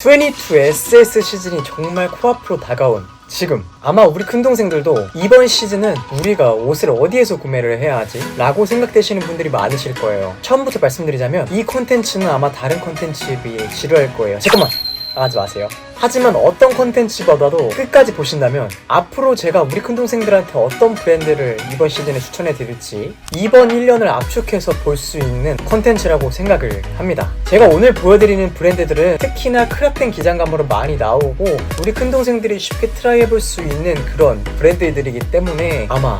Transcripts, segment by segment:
22 SS 시즌이 정말 코앞으로 다가온 지금. 아마 우리 큰 동생들도 이번 시즌은 우리가 옷을 어디에서 구매를 해야 하지? 라고 생각되시는 분들이 많으실 거예요. 처음부터 말씀드리자면 이 콘텐츠는 아마 다른 콘텐츠에 비해 지루할 거예요. 잠깐만 나가지 마세요 하지만 어떤 콘텐츠보다도 끝까지 보신다면 앞으로 제가 우리 큰동생들한테 어떤 브랜드를 이번 시즌에 추천해 드릴지 이번 1년을 압축해서 볼 수 있는 콘텐츠라고 생각을 합니다. 제가 오늘 보여드리는 브랜드들은 특히나 크라펜 기장감으로 많이 나오고 우리 큰동생들이 쉽게 트라이 해 볼 수 있는 그런 브랜드들이기 때문에 아마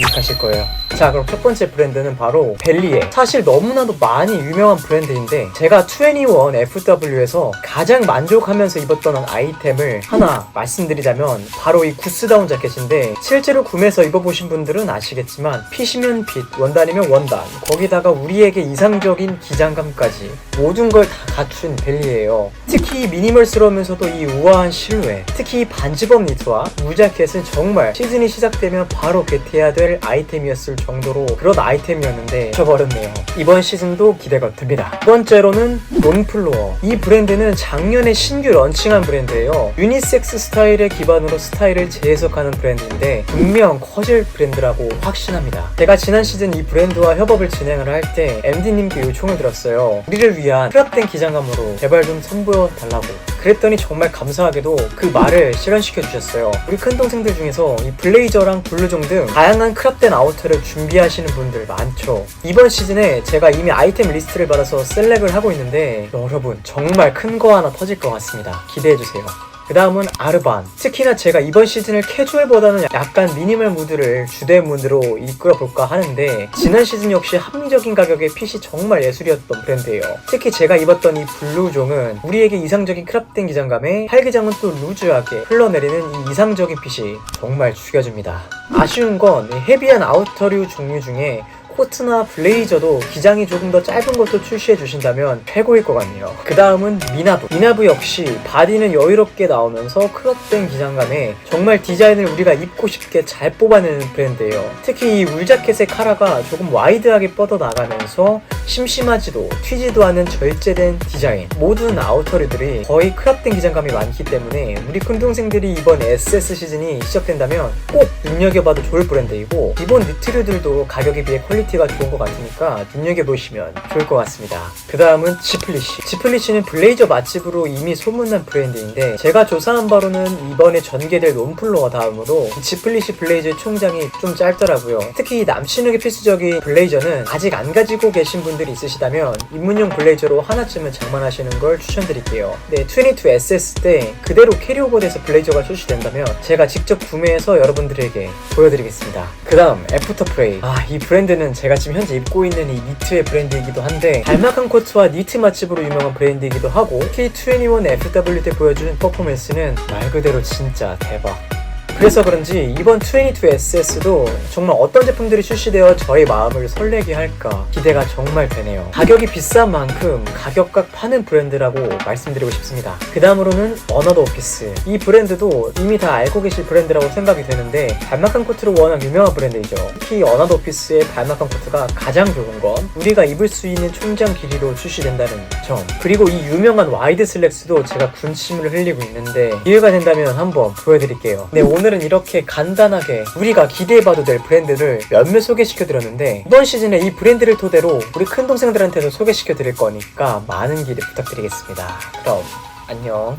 유익하실 거예요. 자, 그럼 첫 번째 브랜드는 바로 벨리에. 사실 너무나도 많이 유명한 브랜드인데 제가 21 FW에서 가장 만족하면서 입었던 아이템을 하나 말씀드리자면 바로 이 구스다운 자켓인데 실제로 구매해서 입어보신 분들은 아시겠지만 핏이면 핏, 원단이면 원단, 거기다가 우리에게 이상적인 기장감까지 모든 걸 다 갖춘 벨리예요. 특히 미니멀스러우면서도 이 우아한 실루엣, 특히 이 반지범 니트와 무자켓은 정말 시즌이 시작되면 바로 게트해야 될 아이템이었을 정도로 그런 아이템이었는데 쳐버렸네요. 이번 시즌도 기대가 됩니다. 두 번째로는 론플로어. 이 브랜드는 작년에 신규 런칭한 브랜드예요. 유니섹스 스타일의 기반으로 스타일을 재해석하는 브랜드인데 분명 커질 브랜드라고 확신합니다. 제가 지난 시즌 이 브랜드와 협업을 진행을 할 때 MD님께 요청을 드렸어요. 우리를 위한 트랍된 기장감으로 제발 좀 선보여 달라고. 그랬더니 정말 감사하게도 그 말을 실현시켜 주셨어요. 우리 큰 동생들 중에서 이 블레이저랑 블루종 등 다양한 크랍된 아우터를 준비하시는 분들 많죠. 이번 시즌에 제가 이미 아이템 리스트를 받아서 셀렉을 하고 있는데 여러분 정말 큰 거 하나 터질 것 같습니다. 기대해 주세요. 그 다음은 아르반. 특히나 제가 이번 시즌을 캐주얼보다는 약간 미니멀 무드를 주된 무드로 이끌어 볼까 하는데 지난 시즌 역시 합리적인 가격에 핏이 정말 예술이었던 브랜드예요. 특히 제가 입었던 이 블루종은 우리에게 이상적인 크랍된 기장감에 팔기장은 또 루즈하게 흘러내리는 이 이상적인 핏이 정말 죽여줍니다. 아쉬운 건이 헤비한 아우터류 종류 중에 코트나 블레이저도 기장이 조금 더 짧은 것도 출시해 주신다면 최고일 것 같네요. 그 다음은 미나부. 미나부 역시 바디는 여유롭게 나오면서 크롭된 기장감에 정말 디자인을 우리가 입고 싶게 잘 뽑아내는 브랜드예요. 특히 이 울자켓의 카라가 조금 와이드하게 뻗어나가면서 심심하지도 튀지도 않은 절제된 디자인. 모든 아우터류들이 거의 크롭된 기장감이 많기 때문에 우리 큰 동생들이 이번 SS 시즌이 시작된다면 꼭 눈여겨봐도 좋을 브랜드이고 이번 니트류들도 가격에 비해 퀄리티 가 좋은 것 같으니까 눈여겨보시면 좋을 것 같습니다. 그 다음은 지플리시. 지플리시는 블레이저 맛집으로 이미 소문난 브랜드인데 제가 조사한 바로는 이번에 전개될 론플로어 다음으로 이 지플리시 블레이저의 총장이 좀 짧더라고요. 특히 이 남친에게 필수적인 블레이저는 아직 안 가지고 계신 분들이 있으시다면 입문용 블레이저로 하나쯤은 장만하시는 걸 추천드릴게요. 네, 22 SS 때 그대로 캐리오버드에서 블레이저가 출시된다면 제가 직접 구매해서 여러분들에게 보여드리겠습니다. 그 다음 애프터 프레이. 아, 이 브랜드는 제가 지금 현재 입고 있는 이 니트의 브랜드이기도 한데 달막한 코트와 니트 맛집으로 유명한 브랜드이기도 하고 K21 FW 때 보여준 퍼포먼스는 말 그대로 진짜 대박. 그래서 그런지 이번 22SS도 정말 어떤 제품들이 출시되어 저의 마음을 설레게 할까 기대가 정말 되네요. 가격이 비싼 만큼 가격각 파는 브랜드라고 말씀드리고 싶습니다. 그 다음으로는 어너더 오피스. 이 브랜드도 이미 다 알고 계실 브랜드라고 생각이 되는데 발막한 코트로 워낙 유명한 브랜드이죠. 특히 어너더 오피스의 발막한 코트가 가장 좋은 건 우리가 입을 수 있는 총장 길이로 출시된다는 점. 그리고 이 유명한 와이드 슬랙스도 제가 군침을 흘리고 있는데 기회가 된다면 한번 보여드릴게요. 네 오늘은 이렇게 간단하게 우리가 기대해봐도 될 브랜드를 몇몇 소개시켜드렸는데 이번 시즌에 이 브랜드를 토대로 우리 큰 동생들한테도 소개시켜드릴 거니까 많은 기대 부탁드리겠습니다. 그럼 안녕.